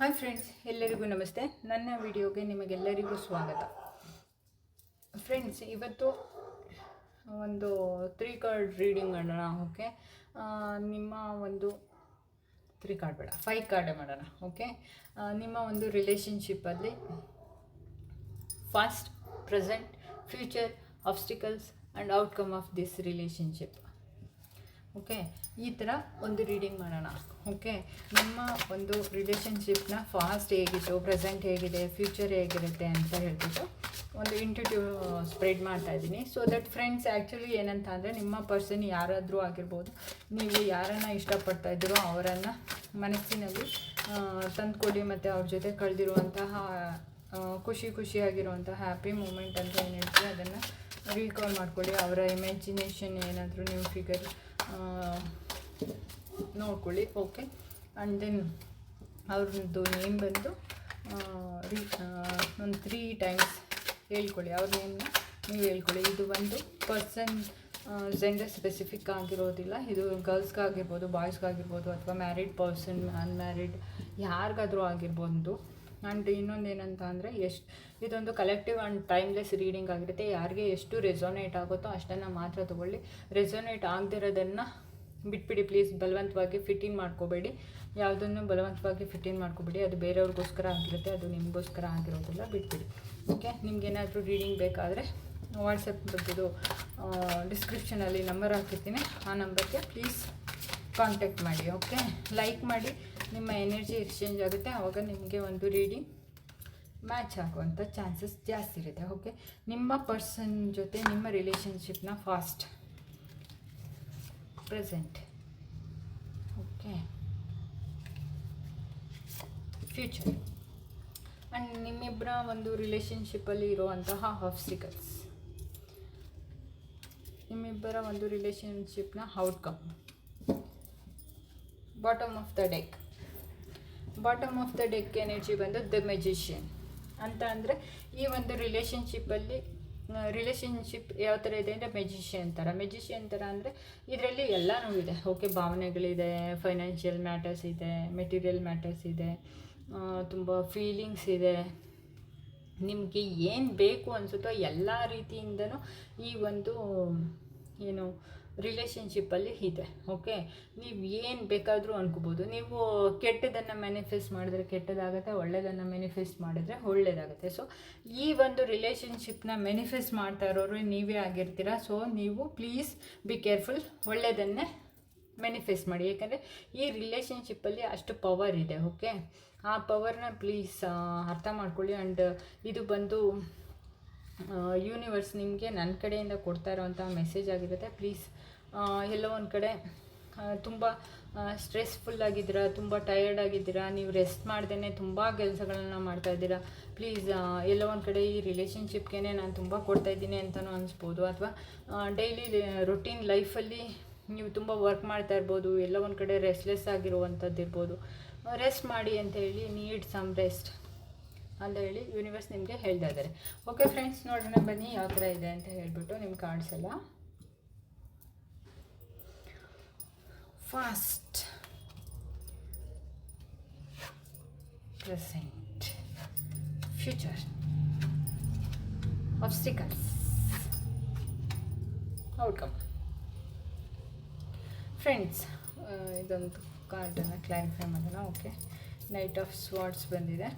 Hi friends ಎಲ್ಲರಿಗೂ ನಮಸ್ತೆ. ನನ್ನ ವಿಡಿಯೋಗೆ ನಿಮಗೆಲ್ಲರಿಗೂ ಸ್ವಾಗತ. ಫ್ರೆಂಡ್ಸ್ ಇವತ್ತು ಒಂದು ತ್ರೀ ಕಾರ್ಡ್ ರೀಡಿಂಗ್ ಮಾಡೋಣ ಓಕೆ ನಿಮ್ಮ ಒಂದು ತ್ರೀ ಕಾರ್ಡ್ ಬೇಡ ಫೈವ್ ಕಾರ್ಡೇ ಮಾಡೋಣ ಓಕೆ ನಿಮ್ಮ ಒಂದು ರಿಲೇಷನ್ಶಿಪ್ಪಲ್ಲಿ past present future obstacles and outcome of this relationship okay? ಈ ಥರ ಒಂದು ರೀಡಿಂಗ್ ಮಾಡೋಣ. ಓಕೆ? ನಮ್ಮ ಒಂದು ರಿಲೇಷನ್ಶಿಪ್ನ ಫಾಸ್ಟ್ ಹೇಗಿತ್ತು, ಪ್ರೆಸೆಂಟ್ ಹೇಗಿದೆ, ಫ್ಯೂಚರ್ ಹೇಗಿರುತ್ತೆ ಅಂತ ಹೇಳ್ಬಿಟ್ಟು ಒಂದು ಇಂಟಿಟ್ಯೂ ಸ್ಪ್ರೆಡ್ ಮಾಡ್ತಾ ಇದ್ದೀನಿ. ಸೊ ದಟ್ ಫ್ರೆಂಡ್ಸ್ ಆ್ಯಕ್ಚುಲಿ ಏನಂತ ಅಂದರೆ ನಿಮ್ಮ ಪರ್ಸನ್ ಯಾರಾದರೂ ಆಗಿರ್ಬೋದು, ನೀವು ಯಾರನ್ನು ಇಷ್ಟಪಡ್ತಾ ಇದ್ದೀರೋ ಅವರನ್ನು ಮನಸ್ಸಿನಲ್ಲಿ ತಂದುಕೊಡಿ ಮತ್ತು ಅವ್ರ ಜೊತೆ ಕಳೆದಿರುವಂತಹ ಖುಷಿ ಖುಷಿಯಾಗಿರುವಂಥ ಹ್ಯಾಪಿ ಮೂಮೆಂಟ್ ಅಂತ ಏನು ಹೇಳ್ತೀವಿ, ಅದನ್ನು ರೀಕಾಲ್ ಮಾಡ್ಕೊಳ್ಳಿ. ಅವರ ಇಮ್ಯಾಜಿನೇಷನ್ ಏನಾದರೂ ನೀವು ಫಿಗರ್ ನೋಡ್ಕೊಳ್ಳಿ. ಓಕೆ ಆ್ಯಂಡ್ ದೆನ್ ಅವ್ರದ್ದು ನೇಮ್ ಬಂದು ರೀ ಒಂದು ತ್ರೀ ಟೈಮ್ಸ್ ಹೇಳ್ಕೊಳ್ಳಿ. ಅವ್ರ ನೇಮ್ನ ನೀವು ಹೇಳ್ಕೊಳ್ಳಿ. ಇದು ಒಂದು ಪರ್ಸನ್ ಜೆಂಡರ್ ಸ್ಪೆಸಿಫಿಕ್ ಆಗಿರೋದಿಲ್ಲ. ಇದು ಗರ್ಲ್ಸ್ಗಾಗಿರ್ಬೋದು ಬಾಯ್ಸ್ಗಾಗಿರ್ಬೋದು ಅಥವಾ ಮ್ಯಾರಿಡ್ ಪರ್ಸನ್ ಅನ್ಮ್ಯಾರಿಡ್ ಯಾರಿಗಾದರೂ ಆಗಿರ್ಬೋದು. ಆ್ಯಂಡ್ ಇನ್ನೊಂದು ಏನಂತ ಅಂದರೆ ಎಷ್ಟು, ಇದೊಂದು ಕಲೆಕ್ಟಿವ್ ಆ್ಯಂಡ್ ಟೈಮ್ಲೆಸ್ ರೀಡಿಂಗ್ ಆಗಿರುತ್ತೆ. ಯಾರಿಗೆ ಎಷ್ಟು ರೆಸೊನೇಟ್ ಆಗುತ್ತೋ ಅಷ್ಟನ್ನು ಮಾತ್ರ ತೊಗೊಳ್ಳಿ. ರೆಸೊನೇಟ್ ಆಗದಿರೋದನ್ನು ಬಿಟ್ಬಿಡಿ ಪ್ಲೀಸ್ ಬಲವಂತವಾಗಿ ಫಿಟ್ಟಿಂಗ್ ಮಾಡ್ಕೋಬೇಡಿ. ಯಾವುದನ್ನು ಬಲವಂತವಾಗಿ ಫಿಟ್ಟಿಂಗ್ ಮಾಡ್ಕೋಬೇಡಿ, ಅದು ಬೇರೆಯವ್ರಿಗೋಸ್ಕರ ಆಗಿರುತ್ತೆ, ಅದು ನಿಮಗೋಸ್ಕರ ಆಗಿರೋದಿಲ್ಲ ಬಿಟ್ಬಿಡಿ. ಓಕೆ ನಿಮ್ಗೇನಾದರೂ ರೀಡಿಂಗ್ ಬೇಕಾದರೆ ವಾಟ್ಸಪ್ ಬಗ್ಗೆದು ಡಿಸ್ಕ್ರಿಪ್ಷನಲ್ಲಿ ನಂಬರ್ ಹಾಕಿರ್ತೀನಿ. ಆ ನಂಬರ್ಗೆ ಪ್ಲೀಸ್ ಕಾಂಟ್ಯಾಕ್ಟ್ ಮಾಡಿ ಓಕೆ ಲೈಕ್ ಮಾಡಿ. ನಿಮ್ಮ ಎನರ್ಜಿ ಎಕ್ಸ್ಚೇಂಜ್ ಆಗುತ್ತೆ ಆವಾಗ ನಿಮಗೆ ಒಂದು ರೀಡಿಂಗ್ ಮ್ಯಾಚ್ ಆಗುವಂಥ ಚಾನ್ಸಸ್ ಜಾಸ್ತಿ ಇರುತ್ತೆ ಓಕೆ ನಿಮ್ಮ ಪರ್ಸನ್ ಜೊತೆ ನಿಮ್ಮ ರಿಲೇಷನ್ಶಿಪ್ನ past present okay future and ನಿಮ್ಮಿಬ್ಬರ ಒಂದು ರಿಲೇಷನ್ಶಿಪ್ಪಲ್ಲಿ ಇರುವಂತಹ ಆಬ್ಸ್ಟಿಕಲ್ಸ್ ನಿಮ್ಮಿಬ್ಬರ ಒಂದು ರಿಲೇಷನ್ಶಿಪ್ನ outcome bottom of the deck bottom of the deck energy ಬಂದು ದ ಮೆಜಿಷಿಯನ್ ಅಂತ ಅಂದರೆ ಈ ಒಂದು ರಿಲೇಷನ್ಶಿಪ್ಪಲ್ಲಿ ರಿಲೇಷನ್ಶಿಪ್ ಯಾವ ಥರ ಇದೆ ಅಂದರೆ ಮೆಜಿಷಿಯನ್ ಥರ ಮೆಜಿಷಿಯನ್ ಥರ ಅಂದರೆ ಇದರಲ್ಲಿ ಎಲ್ಲನೂ ಇದೆ. ಓಕೆ ಭಾವನೆಗಳಿದೆ ಫೈನಾನ್ಷಿಯಲ್ ಮ್ಯಾಟರ್ಸ್ ಇದೆ ಮೆಟೀರಿಯಲ್ ಮ್ಯಾಟರ್ಸ್ ಇದೆ ತುಂಬ ಫೀಲಿಂಗ್ಸ್ ಇದೆ. ನಿಮಗೆ ಏನು ಬೇಕು ಅನಿಸುತ್ತೋ ಎಲ್ಲ ರೀತಿಯಿಂದನೂ ಈ ಒಂದು, ಏನು ರಿಲೇಷನ್ಶಿಪ್ಪಲ್ಲಿ ಇದೆ ಓಕೆ ನೀವು ಏನು ಬೇಕಾದರೂ ಅನ್ಕೋಬೋದು. ನೀವು ಕೆಟ್ಟದನ್ನು ಮ್ಯಾನಿಫೆಸ್ಟ್ ಮಾಡಿದ್ರೆ ಕೆಟ್ಟದಾಗುತ್ತೆ ಒಳ್ಳೆಯದನ್ನು ಮ್ಯಾನಿಫೆಸ್ಟ್ ಮಾಡಿದ್ರೆ ಒಳ್ಳೆಯದಾಗುತ್ತೆ ಸೊ ಈ ಒಂದು ರಿಲೇಷನ್ಶಿಪ್ನ ಮ್ಯಾನಿಫೆಸ್ಟ್ ಮಾಡ್ತಾ ಇರೋರು ನೀವೇ ಆಗಿರ್ತೀರ? ಸೊ ನೀವು ಪ್ಲೀಸ್ ಬಿ ಕೇರ್ಫುಲ್ ಒಳ್ಳೆಯದನ್ನೇ ಮ್ಯಾನಿಫೆಸ್ಟ್ ಮಾಡಿ. ಯಾಕಂದರೆ ಈ ರಿಲೇಷನ್ಶಿಪ್ಪಲ್ಲಿ ಅಷ್ಟು ಪವರ್ ಇದೆ ಓಕೆ ಆ ಪವರ್ನ ಪ್ಲೀಸ್ ಅರ್ಥ ಮಾಡ್ಕೊಳ್ಳಿ. ಆ್ಯಂಡ್ ಇದು ಬಂದು ಯೂನಿವರ್ಸ್ ನಿಮಗೆ ನನ್ನ ಕಡೆಯಿಂದ ಕೊಡ್ತಾ ಇರೋವಂಥ ಮೆಸೇಜ್ ಆಗಿರುತ್ತೆ. ಪ್ಲೀಸ್ ಎಲ್ಲೋ ಒಂದು ಕಡೆ ತುಂಬ ಸ್ಟ್ರೆಸ್ಫುಲ್ ಆಗಿದ್ದೀರಾ, ತುಂಬ ಟಯರ್ಡ್ ಆಗಿದ್ದೀರಾ, ನೀವು ರೆಸ್ಟ್ ಮಾಡ್ದೇ ತುಂಬ ಕೆಲಸಗಳನ್ನ ಮಾಡ್ತಾ ಇದ್ದೀರಾ ಪ್ಲೀಸ್ ಎಲ್ಲೋ ಒಂದು ಕಡೆ ಈ ರಿಲೇಷನ್ಶಿಪ್ಗೆ ನಾನು ತುಂಬ ಕೊಡ್ತಾಯಿದ್ದೀನಿ ಅಂತಲೂ ಅನಿಸ್ಬೋದು, ಅಥವಾ ಡೈಲಿ ರೊಟೀನ್ ಲೈಫಲ್ಲಿ ನೀವು ತುಂಬ ವರ್ಕ್ ಮಾಡ್ತಾ ಇರ್ಬೋದು, ಎಲ್ಲೋ ಒಂದು ಕಡೆ ರೆಸ್ಟ್ಲೆಸ್ ಆಗಿರುವಂಥದ್ದು ಇರ್ಬೋದು ರೆಸ್ಟ್ ಮಾಡಿ ಅಂತ ಹೇಳಿ ನೀಡ್ ಸಮ್ ರೆಸ್ಟ್ ಅಂತ ಹೇಳಿ ಯೂನಿವರ್ಸ್ ನಿಮಗೆ ಹೇಳ್ತಾ ಇದ್ದಾರೆ. ಓಕೆ ಫ್ರೆಂಡ್ಸ್ ನೋಡೋಣ ಬನ್ನಿ ಯಾವ ಥರ ಇದೆ ಅಂತ ಹೇಳ್ಬಿಟ್ಟು ನಿಮ್ಗೆ ಕಾಣಿಸಲ್ಲ. Past present future obstacles outcome friends ಇದೊಂದು ಕಾರ್ಡನ್ನು ಕ್ಲಾರಿಫೈ ಮಾಡೋಣ ಓಕೆ ನೈಟ್ ಆಫ್ ಸ್ವಾರ್ಡ್ಸ್ ಬಂದಿದೆ.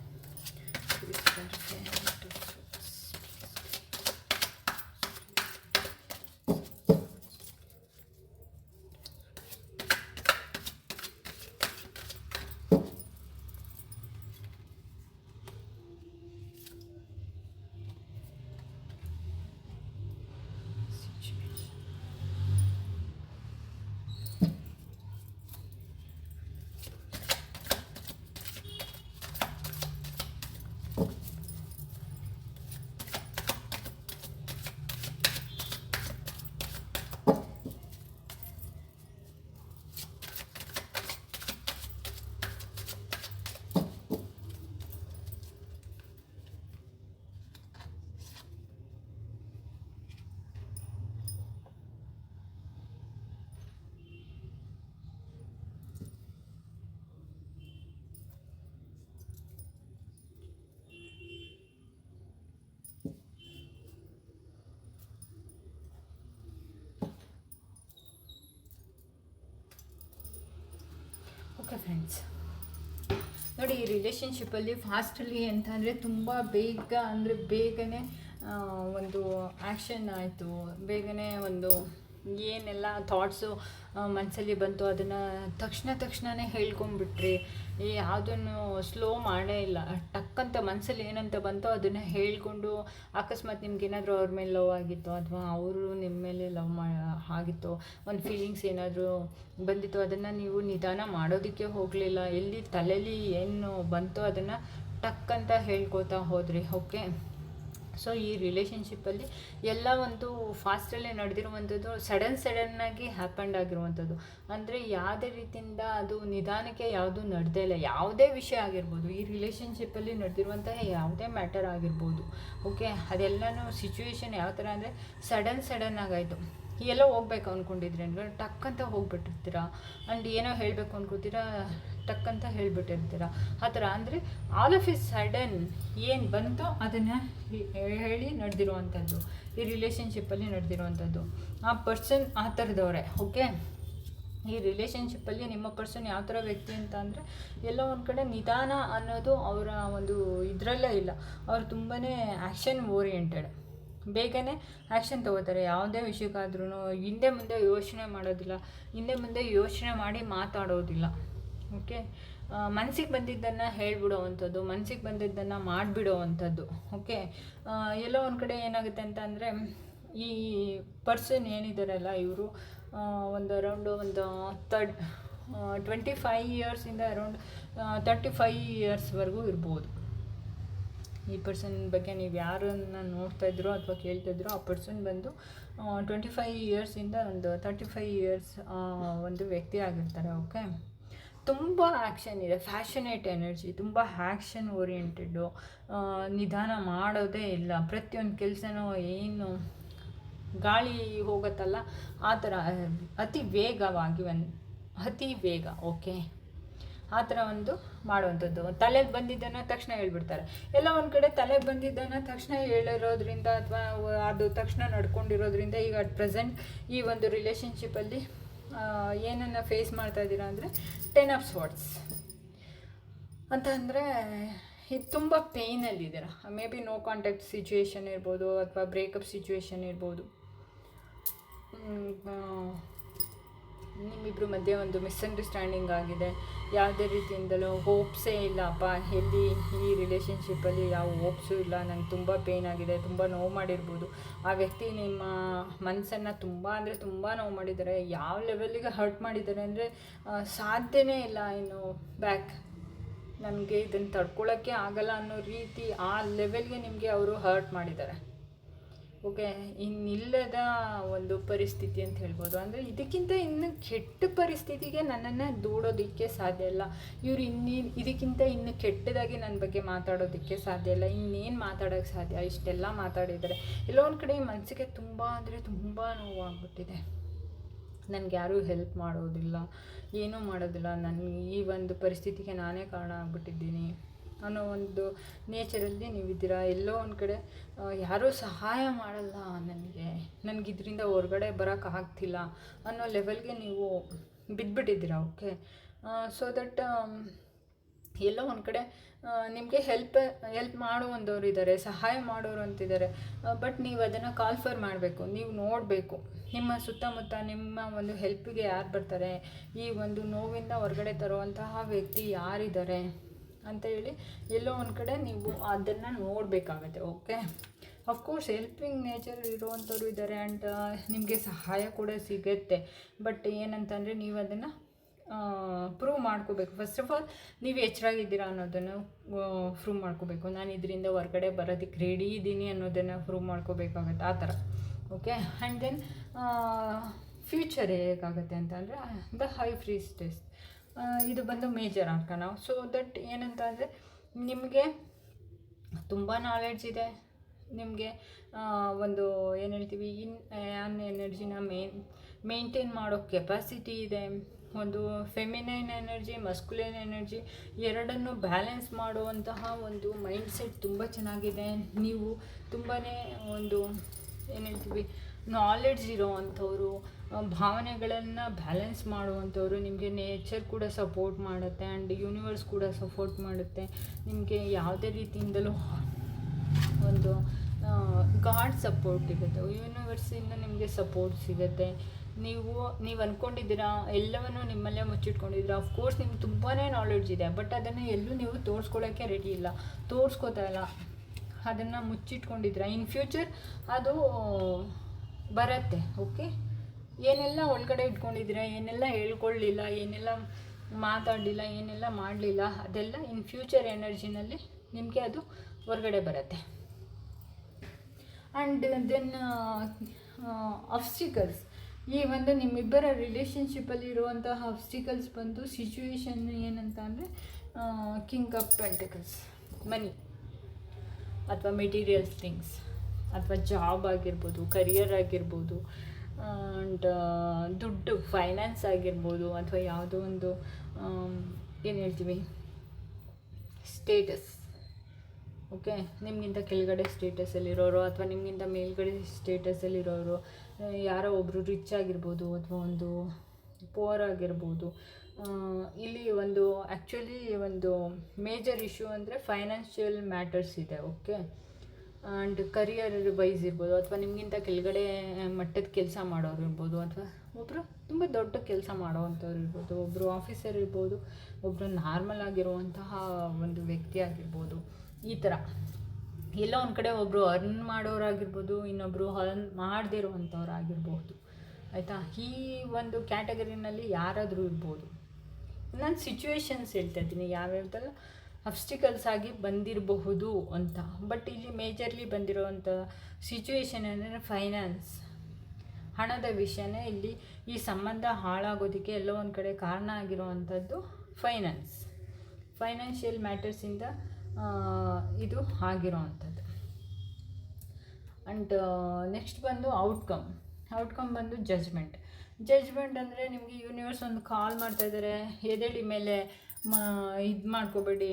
ಫ್ರೆಂಡ್ಸ್ ನೋಡಿ, ಈ ರಿಲೇಶನ್ಶಿಪ್ಪಲ್ಲಿ ಫಾಸ್ಟ್ಲಿ ಅಂತ ಅಂದರೆ ತುಂಬ ಬೇಗ ಅಂದರೆ ಬೇಗನೆ ಒಂದು ಆ್ಯಕ್ಷನ್ ಆಯಿತು. ಬೇಗನೆ ಒಂದು ಏನೆಲ್ಲ ಥಾಟ್ಸು ಮನಸ್ಸಲ್ಲಿ ಬಂತು, ಅದನ್ನು ತಕ್ಷಣ ತಕ್ಷಣವೇ ಹೇಳ್ಕೊಂಬಿಟ್ರಿ ಈ ಯಾವುದನ್ನು ಸ್ಲೋ ಮಾಡೇ ಇಲ್ಲ. ಟಕ್ಕಂತ ಮನಸ್ಸಲ್ಲಿ ಏನಂತ ಬಂತೋ ಅದನ್ನು ಹೇಳಿಕೊಂಡು ಅಕಸ್ಮಾತ್ ನಿಮ್ಗೆ ಏನಾದರೂ ಅವ್ರ ಮೇಲೆ ಲವ್ ಆಗಿತ್ತು ಅಥವಾ ಅವರು ನಿಮ್ಮ ಮೇಲೆ ಲವ್ ಮಾ, ಆಗಿತ್ತು, ಒಂದು ಫೀಲಿಂಗ್ಸ್ ಏನಾದರೂ ಬಂದಿತ್ತು, ಅದನ್ನು ನೀವು ನಿಧಾನ ಮಾಡೋದಕ್ಕೆ ಹೋಗಲಿಲ್ಲ. ಎಲ್ಲಿ ತಲೆಯಲ್ಲಿ ಏನು ಬಂತೋ ಅದನ್ನು ಟಕ್ ಅಂತ ಹೇಳ್ಕೊತಾ ಹೋದ್ರಿ. ಓಕೆ ಸೊ ಈ ರಿಲೇಷನ್ಶಿಪ್ಪಲ್ಲಿ ಎಲ್ಲ ಒಂದು ಫಾಸ್ಟಲ್ಲೇ ನಡೆದಿರುವಂಥದ್ದು ಸಡನ್ ಸಡನ್ನಾಗಿ ಹ್ಯಾಪಂಡ್ ಆಗಿರುವಂಥದ್ದು. ಅಂದರೆ ಯಾವುದೇ ರೀತಿಯಿಂದ ಅದು ನಿಧಾನಕ್ಕೆ ಯಾವುದೂ ನಡೆದೇ ಇಲ್ಲ. ಯಾವುದೇ ವಿಷಯ ಆಗಿರ್ಬೋದು, ಈ ರಿಲೇಷನ್ಶಿಪ್ಪಲ್ಲಿ ನಡೆದಿರುವಂತಹ ಯಾವುದೇ ಮ್ಯಾಟರ್ ಆಗಿರ್ಬೋದು ಓಕೆ ಅದೆಲ್ಲನೂ ಸಿಚುವೇಶನ್ ಯಾವ ಥರ ಅಂದರೆ ಸಡನ್ ಸಡನ್ ಆಗಾಯಿತು. ಎಲ್ಲೋ ಹೋಗ್ಬೇಕು ಅಂದ್ಕೊಂಡಿದ್ರಿ ಅಂದ್ರೆ ಟಕ್ ಅಂತ ಹೋಗ್ಬಿಟ್ಟಿರ್ತೀರ? ಆ್ಯಂಡ್ ಏನೋ ಹೇಳಬೇಕು ಅಂದ್ಕೊತೀರಾ ಟಕ್ ಅಂತ ಹೇಳ್ಬಿಟ್ಟಿರ್ತೀರ? ಆ ಥರ ಅಂದರೆ ಆಲ್ ಆಫ್ ಎ ಸಡನ್ ಏನು ಬಂತೋ ಅದನ್ನು ಹೇಳಿ ನಡೆದಿರುವಂಥದ್ದು. ಈ ರಿಲೇಷನ್ಶಿಪ್ಪಲ್ಲಿ ನಡೆದಿರುವಂಥದ್ದು. ಆ ಪರ್ಸನ್ ಆ ಥರದವ್ರೆ ಓಕೆ ಈ ರಿಲೇಷನ್ಶಿಪ್ಪಲ್ಲಿ ನಿಮ್ಮ ಪರ್ಸನ್ ಯಾವ ಥರ ವ್ಯಕ್ತಿ ಅಂತ ಅಂದರೆ ಎಲ್ಲೋ ಒಂದು ಕಡೆ ನಿಧಾನ ಅನ್ನೋದು ಅವರ ಒಂದು ಇದರಲ್ಲೇ ಇಲ್ಲ. ಅವ್ರು ತುಂಬಾ ಆ್ಯಕ್ಷನ್ ಓರಿಯೆಂಟೆಡ್ ಬೇಗನೆ ಆ್ಯಕ್ಷನ್ ತಗೋತಾರೆ. ಯಾವುದೇ ವಿಷಯಕ್ಕಾದ್ರೂ ಹಿಂದೆ ಮುಂದೆ ಯೋಚನೆ ಮಾಡೋದಿಲ್ಲ. ಹಿಂದೆ ಮುಂದೆ ಯೋಚನೆ ಮಾಡಿ ಮಾತಾಡೋದಿಲ್ಲ. ಓಕೆ ಮನಸ್ಸಿಗೆ ಬಂದಿದ್ದನ್ನು ಹೇಳ್ಬಿಡೋವಂಥದ್ದು ಮನಸ್ಸಿಗೆ ಬಂದಿದ್ದನ್ನು ಮಾಡಿಬಿಡೋ ಅಂಥದ್ದು ಓಕೆ ಎಲ್ಲೋ ಒಂದು ಕಡೆ ಏನಾಗುತ್ತೆ ಅಂತ ಅಂದರೆ, ಈ ಪರ್ಸನ್ ಏನಿದ್ದಾರಲ್ಲ ಇವರು ಒಂದು ಅರೌಂಡು ಒಂದು ತರ್ಡ್ ಟ್ವೆಂಟಿ ಫೈವ್ ಇಯರ್ಸಿಂದ ಅರೌಂಡ್ ತರ್ಟಿ ಫೈವ್ ಇಯರ್ಸ್ವರೆಗೂ ಇರ್ಬೋದು. ಈ ಪರ್ಸನ್ ಬಗ್ಗೆ ನೀವು ಯಾರನ್ನು ನೋಡ್ತಾ ಇದ್ರೋ ಅಥವಾ ಕೇಳ್ತಾ ಇದ್ರೋ ಆ ಪರ್ಸನ್ ಬಂದು ಟ್ವೆಂಟಿ ಫೈವ್ ಇಯರ್ಸಿಂದ ಒಂದು ತರ್ಟಿ ಫೈವ್ ಇಯರ್ಸ್ ಒಂದು ವ್ಯಕ್ತಿ ಆಗಿರ್ತಾರೆ ಓಕೆ ತುಂಬ ಆ್ಯಕ್ಷನ್ ಇದೆ ಫ್ಯಾಷನೇಟ್ ಎನರ್ಜಿ ತುಂಬ ಆ್ಯಕ್ಷನ್ ಓರಿಯೆಂಟೆಡು ನಿಧಾನ ಮಾಡೋದೇ ಇಲ್ಲ. ಪ್ರತಿಯೊಂದು ಕೆಲಸನೂ ಏನು ಗಾಳಿ ಹೋಗುತ್ತಲ್ಲ, ಆ ಥರ, ಅತಿ ವೇಗವಾಗಿ ಒಂದು, ಅತಿ ವೇಗ ಓಕೆ ಆ ಥರ ಒಂದು ಮಾಡುವಂಥದ್ದು. ತಲೆಗೆ ಬಂದಿದ್ದನ್ನು ತಕ್ಷಣ ಹೇಳ್ಬಿಡ್ತಾರೆ. ಎಲ್ಲ ಒಂದು ಕಡೆ ತಲೆಗೆ ಬಂದಿದ್ದನ್ನು ತಕ್ಷಣ ಹೇಳಿರೋದ್ರಿಂದ ಅಥವಾ ಅದು ತಕ್ಷಣ ನಡ್ಕೊಂಡಿರೋದ್ರಿಂದ ಈಗ ಅಟ್ ಪ್ರೆಸೆಂಟ್ ಈ ಒಂದು ರಿಲೇಷನ್ಶಿಪ್ಪಲ್ಲಿ ಏನನ್ನು ಫೇಸ್ ಮಾಡ್ತಾ ಇದ್ದೀರಾ ಅಂದರೆ ಟೆನ್ ಆಫ್ ಸ್ವಾಟ್ಸ್ ಅಂತ ಅಂದರೆ ಇದು ತುಂಬ ಪೇಯ್ನಲ್ಲಿದ್ದೀರ maybe no contact situation ಇರ್ಬೋದು ಅಥವಾ ಬ್ರೇಕಪ್ ಸಿಚುವೇಶನ್ ಇರ್ಬೋದು. ನಿಮ್ಮಿಬ್ಬರ ಮಧ್ಯೆ ಒಂದು ಮಿಸ್ಅಂಡರ್ಸ್ಟ್ಯಾಂಡಿಂಗ್ ಆಗಿದೆ. ಯಾವುದೇ ರೀತಿಯಿಂದಲೂ ಹೋಪ್ಸೇ ಇಲ್ಲಪ್ಪ ಎಲ್ಲಿ ಈ ರಿಲೇಷನ್ಶಿಪ್ಪಲ್ಲಿ ಯಾವ ಹೋಪ್ಸು ಇಲ್ಲ. ನಂಗೆ ತುಂಬ ಪೇಯ್ನ್ ಆಗಿದೆ. ತುಂಬ ನೋವು ಮಾಡಿರ್ಬೋದು. ಆ ವ್ಯಕ್ತಿ ನಿಮ್ಮ ಮನಸ್ಸನ್ನು ತುಂಬ ಅಂದರೆ ತುಂಬ ನೋವು ಮಾಡಿದ್ದಾರೆ. ಯಾವ ಲೆವೆಲ್ಲಿಗೆ ಹರ್ಟ್ ಮಾಡಿದ್ದಾರೆ ಅಂದರೆ ಸಾಧ್ಯನೇ ಇಲ್ಲ ಇನ್ನು ಬ್ಯಾಕ್ ನಮಗೆ ಇದನ್ನು ತಡ್ಕೊಳ್ಳೋಕ್ಕೆ ಆಗಲ್ಲ ಅನ್ನೋ ರೀತಿ ಆ ಲೆವೆಲ್ಗೆ ನಿಮಗೆ ಅವರು ಹರ್ಟ್ ಮಾಡಿದ್ದಾರೆ. ಓಕೆ ಇನ್ನಿಲ್ಲದ ಒಂದು ಪರಿಸ್ಥಿತಿ ಅಂತ ಹೇಳ್ಬೋದು. ಅಂದರೆ ಇದಕ್ಕಿಂತ ಇನ್ನು ಕೆಟ್ಟ ಪರಿಸ್ಥಿತಿಗೆ ನನ್ನನ್ನು ದೂಡೋದಕ್ಕೆ ಸಾಧ್ಯ ಇಲ್ಲ. ಇವ್ರು ಇನ್ನಿ, ಇದಕ್ಕಿಂತ ಇನ್ನು ಕೆಟ್ಟದಾಗಿ ನನ್ನ ಬಗ್ಗೆ ಮಾತಾಡೋದಕ್ಕೆ ಸಾಧ್ಯ ಇಲ್ಲ. ಇನ್ನೇನು ಮಾತಾಡೋಕ್ಕೆ ಸಾಧ್ಯ? ಇಷ್ಟೆಲ್ಲ ಮಾತಾಡಿದ್ದಾರೆ. ಎಲ್ಲೋ ಒಂದು ಕಡೆ ಮನಸ್ಸಿಗೆ ತುಂಬ ಅಂದರೆ ತುಂಬ ನೋವಾಗ್ಬಿಟ್ಟಿದೆ. ನನಗೆ ಯಾರೂ ಹೆಲ್ಪ್ ಮಾಡೋದಿಲ್ಲ, ಏನೂ ಮಾಡೋದಿಲ್ಲ. ನನ್ನ ಈ ಒಂದು ಪರಿಸ್ಥಿತಿಗೆ ನಾನೇ ಕಾರಣ ಆಗ್ಬಿಟ್ಟಿದ್ದೀನಿ. ಅನ್ನೋ ಒಂದು ನೇಚರಲ್ಲಿ ನೀವಿದ್ದೀರಾ ಎಲ್ಲೋ ಒಂದು ಕಡೆ ಯಾರೂ ಸಹಾಯ ಮಾಡಲ್ಲ ನನಗೆ. ನನಗೆ ಇದರಿಂದ ಹೊರಗಡೆ ಬರೋಕ್ಕಾಗ್ತಿಲ್ಲ ಅನ್ನೋ ಲೆವೆಲ್ಗೆ ನೀವು ಬಿದ್ದುಬಿಟ್ಟಿದ್ದೀರಾ ಓಕೆ ಸೊ ದಟ್ ಎಲ್ಲೋ ಒಂದು ಕಡೆ ನಿಮಗೆ ಹೆಲ್ಪ್ ಹೆಲ್ಪ್ ಮಾಡುವಂಥವ್ರು ಇದ್ದಾರೆ, ಸಹಾಯ ಮಾಡೋರು ಅಂತಿದ್ದಾರೆ. ಬಟ್ ನೀವು ಅದನ್ನು ಕಾಲ್ ಫರ್ ಮಾಡಬೇಕು. ನೀವು ನೋಡಬೇಕು. ನಿಮ್ಮ ಸುತ್ತಮುತ್ತ ನಿಮ್ಮ ಒಂದು ಹೆಲ್ಪಿಗೆ ಯಾರು ಬರ್ತಾರೆ? ಈ ಒಂದು ನೋವಿಂದ ಹೊರಗಡೆ ತರುವಂತಹ ವ್ಯಕ್ತಿ ಯಾರಿದ್ದಾರೆ? ಅಂತ ಹೇಳಿ ಎಲ್ಲೋ ಒಂದು ಕಡೆ ನೀವು ಅದನ್ನು ನೋಡಬೇಕಾಗತ್ತೆ okay of course helping nature ಇರುವಂಥವ್ರು ಇದ್ದಾರೆ ಆ್ಯಂಡ್ ನಿಮಗೆ ಸಹಾಯ ಕೂಡ ಸಿಗುತ್ತೆ. ಬಟ್ ಏನಂತಂದರೆ ನೀವು ಅದನ್ನು ಪ್ರೂವ್ ಮಾಡ್ಕೋಬೇಕು. ಫಸ್ಟ್ ಆಫ್ ಆಲ್ ನೀವು ಎಚ್ಚರಾಗಿದ್ದೀರಾ ಅನ್ನೋದನ್ನು ಪ್ರೂವ್ ಮಾಡ್ಕೋಬೇಕು. ನಾನು ಇದರಿಂದ ಹೊರಗಡೆ ಬರೋದಕ್ಕೆ ರೆಡಿ ಇದ್ದೀನಿ ಅನ್ನೋದನ್ನು ಪ್ರೂವ್ ಮಾಡ್ಕೋಬೇಕಾಗತ್ತೆ, ಆ ಥರ ಓಕೆ ಆ್ಯಂಡ್ ದೆನ್ ಫ್ಯೂಚರ್ ಹೇಗಾಗುತ್ತೆ ಅಂತಂದರೆ ದ ಹೈ ಫ್ರೀಸ್ ಟೆಸ್ಟ್ ಇದು ಬಂದು ಮೇಜರ್ ಅರ್ಕನ ಸೊ ದಟ್ ಏನಂತ ಅಂದರೆ ನಿಮಗೆ ತುಂಬ ನಾಲೆಡ್ಜ್ ಇದೆ. ನಿಮಗೆ ಒಂದು ಏನು ಹೇಳ್ತೀವಿ ಇನ್ ಆನ್ ಎನರ್ಜಿನ ಮೇನ್ ಮೇಂಟೈನ್ ಮಾಡೋ ಕೆಪಾಸಿಟಿ ಇದೆ. ಒಂದು ಫೆಮಿನೈನ್ ಎನರ್ಜಿ ಮಸ್ಕುಲೈನ್ ಎನರ್ಜಿ ಎರಡನ್ನು ಬ್ಯಾಲೆನ್ಸ್ ಮಾಡುವಂತಹ ಒಂದು ಮೈಂಡ್ಸೆಟ್ ತುಂಬ ಚೆನ್ನಾಗಿದೆ. ನೀವು ತುಂಬಾ ಒಂದು, ಏನು ಹೇಳ್ತೀವಿ ನಾಲೆಡ್ಜ್ ಇರೋ ಅಂಥವ್ರು ಭಾವನೆಗಳನ್ನು ಬ್ಯಾಲೆನ್ಸ್ ಮಾಡುವಂಥವ್ರು, ನಿಮಗೆ ನೇಚರ್ ಕೂಡ ಸಪೋರ್ಟ್ ಮಾಡುತ್ತೆ ಆ್ಯಂಡ್ ಯೂನಿವರ್ಸ್ ಕೂಡ ಸಪೋರ್ಟ್ ಮಾಡುತ್ತೆ. ನಿಮಗೆ ಯಾವುದೇ ರೀತಿಯಿಂದಲೂ ಒಂದು ಗಾಡ್ ಸಪೋರ್ಟ್ ಸಿಗುತ್ತೆ. ಯೂನಿವರ್ಸಿಂದ ನಿಮಗೆ ಸಪೋರ್ಟ್ ಸಿಗುತ್ತೆ. ನೀವು ನೀವು ಅಂದ್ಕೊಂಡಿದ್ದೀರಾ ಎಲ್ಲವನ್ನು ನಿಮ್ಮಲ್ಲೇ ಮುಚ್ಚಿಟ್ಕೊಂಡಿದ್ದೀರಾ ಅಫ್ಕೋರ್ಸ್ ನಿಮ್ಗೆ ತುಂಬಾ ನಾಲೆಡ್ಜ್ ಇದೆ ಬಟ್ ಅದನ್ನು ಎಲ್ಲೂ ನೀವು ತೋರಿಸ್ಕೊಳ್ಳೋಕ್ಕೆ ರೆಡಿ ಇಲ್ಲ. ತೋರಿಸ್ಕೋತಾ ಇಲ್ಲ. ಅದನ್ನು ಮುಚ್ಚಿಟ್ಕೊಂಡಿದ್ದೀರಾ. ಇನ್ ಫ್ಯೂಚರ್ ಅದು ಬರುತ್ತೆ ಓಕೆ ಏನೆಲ್ಲ ಒಳಗಡೆ ಇಟ್ಕೊಂಡಿದ್ದೀರಾ? ಏನೆಲ್ಲ ಹೇಳ್ಕೊಳ್ಳಿಲ್ಲ? ಏನೆಲ್ಲ ಮಾತಾಡಲಿಲ್ಲ? ಏನೆಲ್ಲ ಮಾಡಲಿಲ್ಲ? ಅದೆಲ್ಲ ಇನ್ ಫ್ಯೂಚರ್ ಎನರ್ಜಿನಲ್ಲಿ ನಿಮಗೆ ಅದು ಹೊರಗಡೆ ಬರುತ್ತೆ. ಆ್ಯಂಡ್ ದೆನ್ ಅಬ್ಸ್ಟಿಕಲ್ಸ್ ಈ ಒಂದು ನಿಮ್ಮಿಬ್ಬರ ರಿಲೇಷನ್ಶಿಪ್ಪಲ್ಲಿ ಇರುವಂತಹ ಅಬ್ಸ್ಟಿಕಲ್ಸ್ ಬಂದು ಸಿಚುವೇಶನ್ ಏನಂತ ಅಂದರೆ ಕಿಂಗ್ ಆಫ್ ಪೆಂಟಿಕಲ್ಸ್ ಮನಿ ಅಥವಾ ಮೆಟೀರಿಯಲ್ಸ್ ಥಿಂಗ್ಸ್ ಅಥವಾ ಜಾಬ್ ಆಗಿರ್ಬೋದು ಕರಿಯರ್ ಆಗಿರ್ಬೋದು ಆ್ಯಂಡ್ ದುಡ್ಡು ಫೈನಾನ್ಸ್ ಆಗಿರ್ಬೋದು ಅಥವಾ ಯಾವುದೋ ಒಂದು ಏನು ಹೇಳ್ತೀವಿ? ಸ್ಟೇಟಸ್ ಓಕೆ ನಿಮಗಿಂತ ಕೆಳಗಡೆ ಸ್ಟೇಟಸಲ್ಲಿರೋರು ಅಥವಾ ನಿಮಗಿಂತ ಮೇಲ್ಗಡೆ ಸ್ಟೇಟಸಲ್ಲಿರೋರು ಯಾರೋ ಒಬ್ಬರು ರಿಚ್ ಆಗಿರ್ಬೋದು ಅಥವಾ ಒಂದು ಪೋರ್ ಆಗಿರ್ಬೋದು ಇಲ್ಲಿ ಒಂದು ಆ್ಯಕ್ಚುಲಿ ಒಂದು ಮೇಜರ್ ಇಶ್ಯೂ ಅಂದರೆ ಫೈನಾನ್ಷಿಯಲ್ ಮ್ಯಾಟರ್ಸ್ ಇದೆ ಓಕೆ ಆ್ಯಂಡ್ ಕರಿಯರ್ ವೈಸ್ ಇರ್ಬೋದು ಅಥವಾ ನಿಮಗಿಂತ ಕೆಳಗಡೆ ಮಟ್ಟದ ಕೆಲಸ ಮಾಡೋರು ಇರ್ಬೋದು ಅಥವಾ ಒಬ್ಬರು ತುಂಬ ದೊಡ್ಡ ಕೆಲಸ ಮಾಡೋವಂಥವ್ರು ಇರ್ಬೋದು ಒಬ್ಬರು ಆಫೀಸರ್ ಇರ್ಬೋದು ಒಬ್ಬರು ನಾರ್ಮಲ್ ಆಗಿರುವಂತಹ ಒಂದು ವ್ಯಕ್ತಿ ಆಗಿರ್ಬೋದು, ಈ ಥರ ಎಲ್ಲ ಒಂದು ಕಡೆ ಒಬ್ಬರು ಅರ್ನ್ ಮಾಡೋರಾಗಿರ್ಬೋದು ಇನ್ನೊಬ್ಬರು ಅರ್ನ್ ಮಾಡದೇ ಇರುವಂಥವ್ರು ಆಗಿರ್ಬೋದು ಆಯಿತಾ? ಈ ಒಂದು ಕ್ಯಾಟಗರಿನಲ್ಲಿ ಯಾರಾದರೂ ಇರ್ಬೋದು. ನಾನು ಸಿಚುವೇಶನ್ಸ್ ಹೇಳ್ತಾ ಇದ್ದೀನಿ. ಯಾವ್ಯಾವ್ದೆಲ್ಲ ಅಬ್ಸ್ಟಿಕಲ್ಸ್ ಆಗಿ ಬಂದಿರಬಹುದು ಅಂತ. ಬಟ್ ಇಲ್ಲಿ ಮೇಜರ್ಲಿ ಬಂದಿರೋವಂಥ ಸಿಚುವೇಶನ್ ಅಂದರೆ ಫೈನಾನ್ಸ್ ಹಣದ ವಿಷಯನೇ ಇಲ್ಲಿ ಈ ಸಂಬಂಧ ಹಾಳಾಗೋದಕ್ಕೆ ಎಲ್ಲೋ ಒಂದು ಕಡೆ ಕಾರಣ ಆಗಿರುವಂಥದ್ದು ಫೈನಾನ್ಸ್ ಫೈನಾನ್ಷಿಯಲ್ ಮ್ಯಾಟರ್ಸಿಂದ ಇದು ಆಗಿರೋವಂಥದ್ದು ಆ್ಯಂಡ್ ನೆಕ್ಸ್ಟ್ ಬಂದು ಔಟ್ಕಮ್ ಔಟ್ಕಮ್ ಬಂದು ಜಜ್ಮೆಂಟ್ ಜಜ್ಮೆಂಟ್ ಅಂದರೆ ನಿಮಗೆ ಯೂನಿವರ್ಸ್ ಒಂದು ಕಾಲ್ ಮಾಡ್ತಾ ಇದ್ದಾರೆ ಎದೇಳಿ ಮೇಲೆ ಮ, ಇದು ಮಾಡ್ಕೋಬೇಡಿ.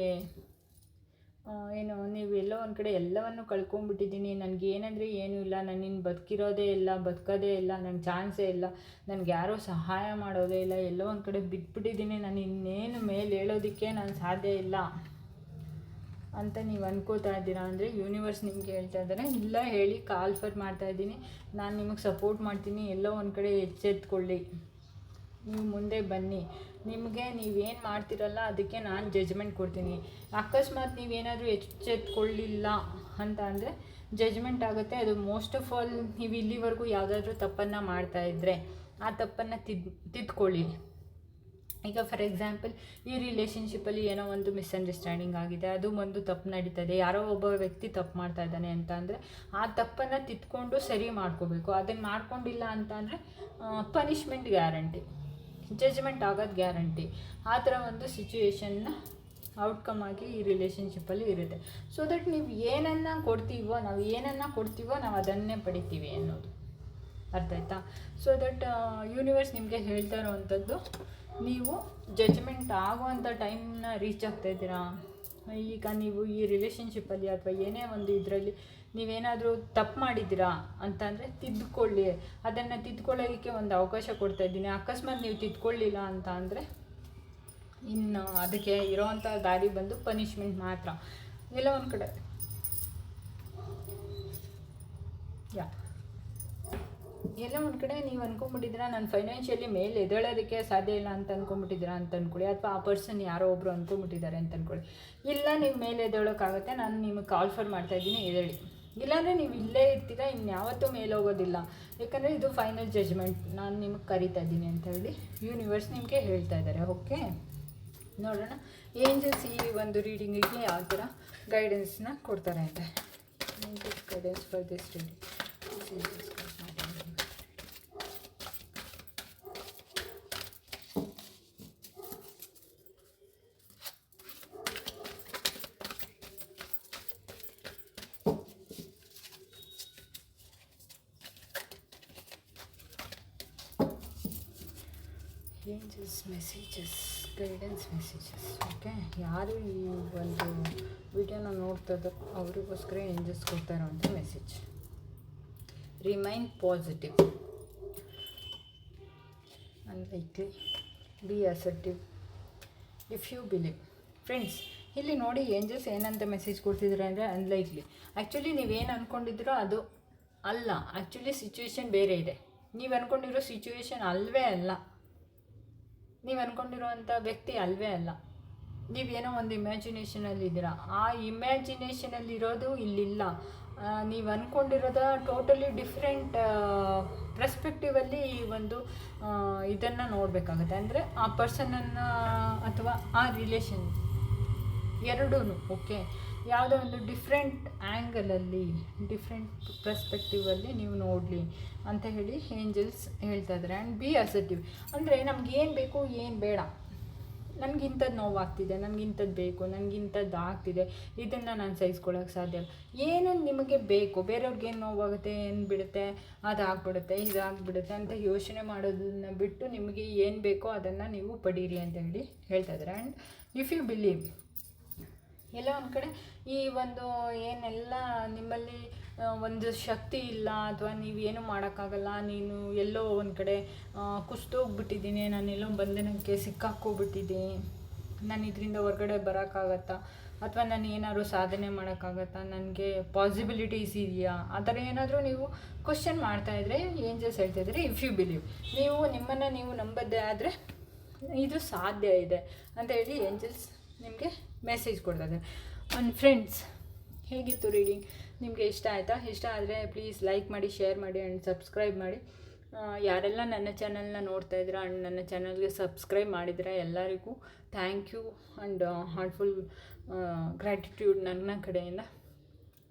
ಏನು, ನೀವು ಎಲ್ಲೋ ಒಂದು ಕಡೆ ಎಲ್ಲವನ್ನು ಕಳ್ಕೊಂಡ್ಬಿಟ್ಟಿದ್ದೀನಿ. ನನಗೆ ಏನಂದರೆ ಏನೂ ಇಲ್ಲ. ನಾನು ಇನ್ನು ಬದುಕಿರೋದೇ ಇಲ್ಲ, ಬದುಕೋದೇ ಇಲ್ಲ ನನಗೆ ಚಾನ್ಸೇ ಇಲ್ಲ. ನನಗೆ ಯಾರೂ ಸಹಾಯ ಮಾಡೋದೇ ಇಲ್ಲ. ಎಲ್ಲೋ ಒಂದು ಕಡೆ ಬಿಟ್ಬಿಟ್ಟಿದ್ದೀನಿ. ನಾನು ಇನ್ನೇನು ಮೇಲೆ ಹೇಳೋದಕ್ಕೆ ನಾನು ಸಾಧ್ಯ ಇಲ್ಲ ಅಂತ ನೀವು ಅನ್ಕೋತಾ ಇದ್ದೀರಾ? ಅಂದರೆ ಯೂನಿವರ್ಸ್ ನಿಮ್ಗೆ ಹೇಳ್ತಾ ಇದ್ದಾರೆ. ಇಲ್ಲ ಹೇಳಿ ಕಾಲ್ಫರ್ ಮಾಡ್ತಾ ಇದ್ದೀನಿ. ನಾನು ನಿಮಗೆ ಸಪೋರ್ಟ್ ಮಾಡ್ತೀನಿ. ಎಲ್ಲೋ ಒಂದು ಕಡೆ ಎಚ್ಚೆತ್ಕೊಳ್ಳಿ. ನೀವು ಮುಂದೆ ಬನ್ನಿ. ನಿಮಗೆ ನೀವೇನು ಮಾಡ್ತಿರಲ್ಲ ಅದಕ್ಕೆ ನಾನು ಜಜ್ಮೆಂಟ್ ಕೊಡ್ತೀನಿ. ಅಕಸ್ಮಾತ್ ನೀವೇನಾದರೂ ಎಚ್ಚೆತ್ಕೊಳ್ಳಿಲ್ಲ ಅಂತ ಅಂದರೆ ಜಜ್ಮೆಂಟ್ ಆಗುತ್ತೆ. ಅದು ಮೋಸ್ಟ್ ಆಫ್ ಆಲ್ ನೀವು ಇಲ್ಲಿವರೆಗೂ ಯಾವುದಾದ್ರೂ ತಪ್ಪನ್ನು ಮಾಡ್ತಾ ಇದ್ದರೆ ಆ ತಪ್ಪನ್ನು ತಿದ್, ತಿದ್ಕೊಳ್ಳಿ. ಈಗ ಫಾರ್ ಎಕ್ಸಾಂಪಲ್ ಈ ರಿಲೇಷನ್ಶಿಪ್ಪಲ್ಲಿ ಏನೋ ಒಂದು ಮಿಸ್ಅಂಡರ್ಸ್ಟ್ಯಾಂಡಿಂಗ್ ಆಗಿದೆ. ಅದು ಒಂದು ತಪ್ಪು ನಡೀತದೆ. ಯಾರೋ ಒಬ್ಬ ವ್ಯಕ್ತಿ ತಪ್ಪು ಮಾಡ್ತಾ ಇದ್ದಾನೆ ಅಂತ ಅಂದರೆ ಆ ತಪ್ಪನ್ನು ತಿದ್ಕೊಂಡು ಸರಿ ಮಾಡ್ಕೋಬೇಕು. ಅದನ್ನು ಮಾಡ್ಕೊಂಡಿಲ್ಲ ಅಂತ ಅಂದರೆ ಪನಿಷ್ಮೆಂಟ್ ಗ್ಯಾರಂಟಿ ಜಜ್ಮೆಂಟ್ ಆಗೋದು ಗ್ಯಾರಂಟಿ ಆ ಥರ ಒಂದು ಸಿಚುವೇಶನ್ನ ಔಟ್ಕಮ್ ಆಗಿ ಈ ರಿಲೇಷನ್ಶಿಪ್ಪಲ್ಲಿ ಇರುತ್ತೆ. ಸೊ ದಟ್ ನೀವು ಏನನ್ನು ಕೊಡ್ತೀವೋ, ನಾವು ಏನನ್ನು ಕೊಡ್ತೀವೋ ನಾವು ಅದನ್ನೇ ಪಡಿತೀವಿ ಅನ್ನೋದು. ಅರ್ಥ ಆಯ್ತಾ? ಸೊ ದಟ್ ಯೂನಿವರ್ಸ್ ನಿಮಗೆ ಹೇಳ್ತಾ ಇರೋವಂಥದ್ದು ನೀವು ಜಜ್ಮೆಂಟ್ ಆಗುವಂಥ ಟೈಮ್ನ ರೀಚ್ ಆಗ್ತಾ ಇದ್ದೀರಾ? ಈಗ ನೀವು ಈ ರಿಲೇಷನ್ಶಿಪ್ಪಲ್ಲಿ ಅಥವಾ ಏನೇ ಒಂದು ಇದರಲ್ಲಿ ನೀವೇನಾದರೂ ತಪ್ಪು ಮಾಡಿದ್ದೀರಾ ಅಂತಂದರೆ ತಿದ್ದುಕೊಳ್ಳಿ. ಅದನ್ನು ತಿದ್ಕೊಳ್ಳೋದಕ್ಕೆ ಒಂದು ಅವಕಾಶ ಕೊಡ್ತಾ ಇದ್ದೀನಿ. ಅಕಸ್ಮಾತ್ ನೀವು ತಿದ್ಕೊಳ್ಳಿಲ್ಲ ಅಂತ ಅಂದರೆ ಇನ್ನು ಅದಕ್ಕೆ ಇರೋವಂಥ ದಾರಿ ಬಂದು ಪನಿಷ್ಮೆಂಟ್ ಮಾತ್ರ. ಎಲ್ಲ ಒಂದು ಕಡೆ. ಯಾ. ಎಲ್ಲ ಒಂದು ಕಡೆ ನೀವು ಅನ್ಕೊಂಬಿಟ್ಟಿದ್ದೀರಾ? ನಾನು ಫೈನಾನ್ಷಿಯಲಿ ಮೇಲೆ ಎದ್ದೇಳೋದಕ್ಕೆ ಸಾಧ್ಯ ಇಲ್ಲ ಅಂತ ಅನ್ಕೊಂಬಿಟ್ಟಿದ್ದೀರಾ ಅಂತ ಅಂದ್ಕೊಳ್ಳಿ ಅಥವಾ ಆ ಪರ್ಸನ್ ಯಾರೋ ಒಬ್ಬರು ಅಂದ್ಕೊಂಬಿಟ್ಟಿದ್ದಾರೆ ಅಂತ ಅನ್ಕೊಳ್ಳಿ. ಇಲ್ಲ, ನೀವು ಮೇಲೆ ಎದ್ದೇಳೋಕ್ಕಾಗುತ್ತೆ. ನಾನು ನಿಮಗೆ ಕಾಲ್ ಫರ್ ಮಾಡ್ತಾ ಇದ್ದೀನಿ ಎದ್ದೇಳಿ ಇಲ್ಲಾಂದರೆ ನೀವು ಇಲ್ಲೇ ಇರ್ತೀರಾ? ಇನ್ಯಾವತ್ತೂ ಮೇಲೆ ಹೋಗೋದಿಲ್ಲ. ಯಾಕಂದರೆ ಇದು ಫೈನಲ್ ಜಜ್ಮೆಂಟ್ ನಾನು ನಿಮಗೆ ಕರಿತಾ ಇದ್ದೀನಿ ಅಂತ ಹೇಳಿ ಯೂನಿವರ್ಸ್ ನಿಮಗೆ ಹೇಳ್ತಾ ಇದ್ದಾರೆ ಓಕೆ ನೋಡೋಣ. ಏಂಜಲ್ಸ್ ಈ ಒಂದು ರೀಡಿಂಗಿಗೆ ಯಾವ ಥರ ಗೈಡೆನ್ಸ್ನ ಕೊಡ್ತಾರೆ ಅಂತ. Guidance for this reading angels messages guidance messages okay ಯಾರು ಈ ಒಂದು ವಿಡಿಯೋನ ನೋಡ್ತಾ ಇದ್ದಾರೋ ಅವರಿಗೋಸ್ಕರ ಏಂಜಸ್ ಕೊಡ್ತಾ ಇರೋವಂಥ message remain positive unlikely be assertive if you believe friends ಇಲ್ಲಿ ನೋಡಿ ಏಂಜಸ್ ಏನಂತ ಮೆಸೇಜ್ ಕೊಡ್ತಿದ್ರೆ ಅಂದರೆ ಅನ್ಲೈಕ್ಲಿ ಆ್ಯಕ್ಚುಲಿ ನೀವೇನು ಅಂದ್ಕೊಂಡಿದ್ರೋ ಅದು ಅಲ್ಲ. ಆ್ಯಕ್ಚುಲಿ ಸಿಚುವೇಶನ್ ಬೇರೆ ಇದೆ. ನೀವು ಅಂದ್ಕೊಂಡಿರೋ ಸಿಚುವೇಶನ್ ಅಲ್ವೇ ಅಲ್ಲ. ನೀವು ಅಂದ್ಕೊಂಡಿರೋವಂಥ ವ್ಯಕ್ತಿ ಅಲ್ವೇ ಅಲ್ಲ. ನೀವೇನೋ ಒಂದು ಇಮ್ಯಾಜಿನೇಷನಲ್ಲಿ ಇದ್ದೀರಾ? ಆ ಇಮ್ಯಾಜಿನೇಷನಲ್ಲಿರೋದು ಇಲ್ಲಿಲ್ಲ. ನೀವು ಅಂದ್ಕೊಂಡಿರೋದ ಟೋಟಲಿ ಡಿಫ್ರೆಂಟ್ ಪರ್ಸ್ಪೆಕ್ಟಿವಲ್ಲಿ ಈ ಒಂದು ಇದನ್ನು ನೋಡಬೇಕಾಗುತ್ತೆ. ಅಂದರೆ ಆ ಪರ್ಸನನ್ನು ಅಥವಾ ಆ ರಿಲೇಷನ್ ಎರಡೂ ಓಕೆ ಯಾವುದೋ ಒಂದು ಡಿಫ್ರೆಂಟ್ ಆ್ಯಂಗಲಲ್ಲಿ ಡಿಫ್ರೆಂಟ್ ಪರ್ಸ್ಪೆಕ್ಟಿವಲ್ಲಿ ನೀವು ನೋಡಲಿ ಅಂತ ಹೇಳಿ ಏಂಜಲ್ಸ್ ಹೇಳ್ತಾ ಇದ್ದಾರೆ ಆ್ಯಂಡ್ ಬಿ ಅಸರ್ಟಿವ್ ಅಂದರೆ ನಮ್ಗೆ ಏನು ಬೇಕು, ಏನು ಬೇಡ. ನನಗಿಂಥದ್ದು ನೋವಾಗ್ತಿದೆ ನನಗಿಂಥದ್ದು ಬೇಕು ನನಗಿಂಥದ್ದು ಆಗ್ತಿದೆ. ಇದನ್ನು ನಾನು ಸಹಿಸ್ಕೊಳ್ಳೋಕೆ ಸಾಧ್ಯ ಇಲ್ಲ. ಏನೇನು ನಿಮಗೆ ಬೇಕು? ಬೇರೆಯವ್ರಿಗೆ ಏನು ನೋವಾಗುತ್ತೆ, ಏನು ಬಿಡುತ್ತೆ ಅದು ಆಗ್ಬಿಡುತ್ತೆ ಇದಾಗ್ಬಿಡುತ್ತೆ ಅಂತ ಯೋಚನೆ ಮಾಡೋದನ್ನ ಬಿಟ್ಟು ನಿಮಗೆ ಏನು ಬೇಕೋ ಅದನ್ನು ನೀವು ಪಡೀರಿ ಅಂತ ಹೇಳಿ ಹೇಳ್ತಾ ಇದ್ದಾರೆ ಆ್ಯಂಡ್ ಇಫ್ ಯು ಬಿಲೀವ್ ಎಲ್ಲ ಒಂದು ಕಡೆ ಈ ಒಂದು ಏನೆಲ್ಲ ನಿಮ್ಮಲ್ಲಿ ಒಂದು ಶಕ್ತಿ ಇಲ್ಲ ಅಥವಾ ನೀವು ಏನು ಮಾಡೋಕ್ಕಾಗಲ್ಲ, ನೀನು ಎಲ್ಲೋ ಒಂದು ಕಡೆ ಕುಸ್ತೋಗ್ಬಿಟ್ಟಿದ್ದೀನಿ ನಾನು ಎಲ್ಲೋ ಬಂಧನಕ್ಕೆ ಸಿಕ್ಕಾಕ್ಕೋಗ್ಬಿಟ್ಟಿದ್ದೀನಿ ನಾನು ಇದರಿಂದ ಹೊರಗಡೆ ಬರೋಕ್ಕಾಗತ್ತಾ? ಅಥವಾ ನಾನು ಏನಾದರೂ ಸಾಧನೆ ಮಾಡೋಕ್ಕಾಗತ್ತಾ? ನನಗೆ ಪಾಸಿಬಿಲಿಟೀಸ್ ಇದೆಯಾ? ಆ ಥರ ಏನಾದರೂ ನೀವು ಕ್ವಶನ್ ಮಾಡ್ತಾಯಿದ್ರೆ ಏಂಜಲ್ಸ್ ಹೇಳ್ತಾಯಿದ್ರೆ ಇಫ್ ಯು ಬಿಲೀವ್ ನೀವು ನಿಮ್ಮನ್ನು ನೀವು ನಂಬದ್ದೇ ಆದರೆ ಇದು ಸಾಧ್ಯ ಇದೆ ಅಂತ ಹೇಳಿ ಏಂಜಲ್ಸ್ ನಿಮಗೆ ಮೆಸೇಜ್ ಕೊಡ್ತಾ ಇದ್ದಾರೆ ನನ್ನ ಫ್ರೆಂಡ್ಸ್ ಹೇಗಿತ್ತು ರೀಡಿಂಗ್ ನಿಮಗೆ ಇಷ್ಟ ಆಯಿತಾ? ಇಷ್ಟ ಆದರೆ ಪ್ಲೀಸ್ ಲೈಕ್ ಮಾಡಿ ಶೇರ್ ಮಾಡಿ ಆ್ಯಂಡ್ ಸಬ್ಸ್ಕ್ರೈಬ್ ಮಾಡಿ. ಯಾರೆಲ್ಲ ನನ್ನ ಚಾನಲ್ನ ನೋಡ್ತಾ ಇದ್ದೀರಾ ಆ್ಯಂಡ್ ನನ್ನ ಚಾನಲ್ಗೆ ಸಬ್ಸ್ಕ್ರೈಬ್ ಮಾಡಿದರೆ ಎಲ್ಲರಿಗೂ thank you and heartful gratitude ನನ್ನ ಕಡೆಯಿಂದ.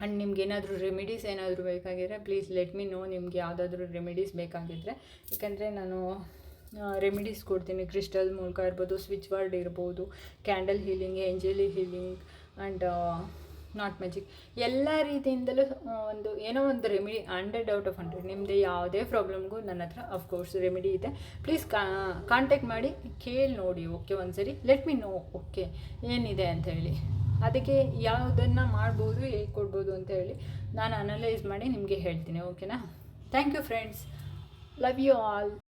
ಆ್ಯಂಡ್ ನಿಮ್ಗೆ ಏನಾದರೂ ರೆಮಿಡೀಸ್ ಏನಾದರೂ ಬೇಕಾಗಿದ್ದರೆ ಪ್ಲೀಸ್ ಲೆಟ್ ಮಿ ನೋ ನಿಮ್ಗೆ ಯಾವುದಾದ್ರೂ ರೆಮಿಡೀಸ್ ಬೇಕಾಗಿದ್ದರೆ ಯಾಕಂದರೆ ನಾನು ರೆಮಿಡೀಸ್ ಕೊಡ್ತೀನಿ. ಕ್ರಿಸ್ಟಲ್ ಮೂಲಕ ಇರ್ಬೋದು ಸ್ವಿಚ್ ವರ್ಡ್ ಇರ್ಬೋದು candle healing ಏಂಜಲಿ healing and not magic ಎಲ್ಲ ರೀತಿಯಿಂದಲೂ ಒಂದು ಏನೋ ಒಂದು remedy hundred out of hundred ನಿಮ್ಮದು ಯಾವುದೇ ಪ್ರಾಬ್ಲಮ್ಗೂ ನನ್ನ ಹತ್ರ ಅಫ್ಕೋರ್ಸ್ ರೆಮಿಡಿ ಇದೆ. ಪ್ಲೀಸ್ ಕಾಂಟ್ಯಾಕ್ಟ್ ಮಾಡಿ, ಕೇಳಿ ನೋಡಿ ಓಕೆ ಒಂದ್ಸರಿ. ಲೆಟ್ ಮಿ ನೋ ಓಕೆ ಏನಿದೆ ಅಂತ ಹೇಳಿ. ಅದಕ್ಕೆ ಯಾವುದನ್ನು ಮಾಡ್ಬೋದು, ಹೇಗೆ ಕೊಡ್ಬೋದು ಅಂತ ಹೇಳಿ ನಾನು ಅನಲೈಸ್ ಮಾಡಿ ನಿಮಗೆ ಹೇಳ್ತೀನಿ ಓಕೆನಾ thank you friends love you all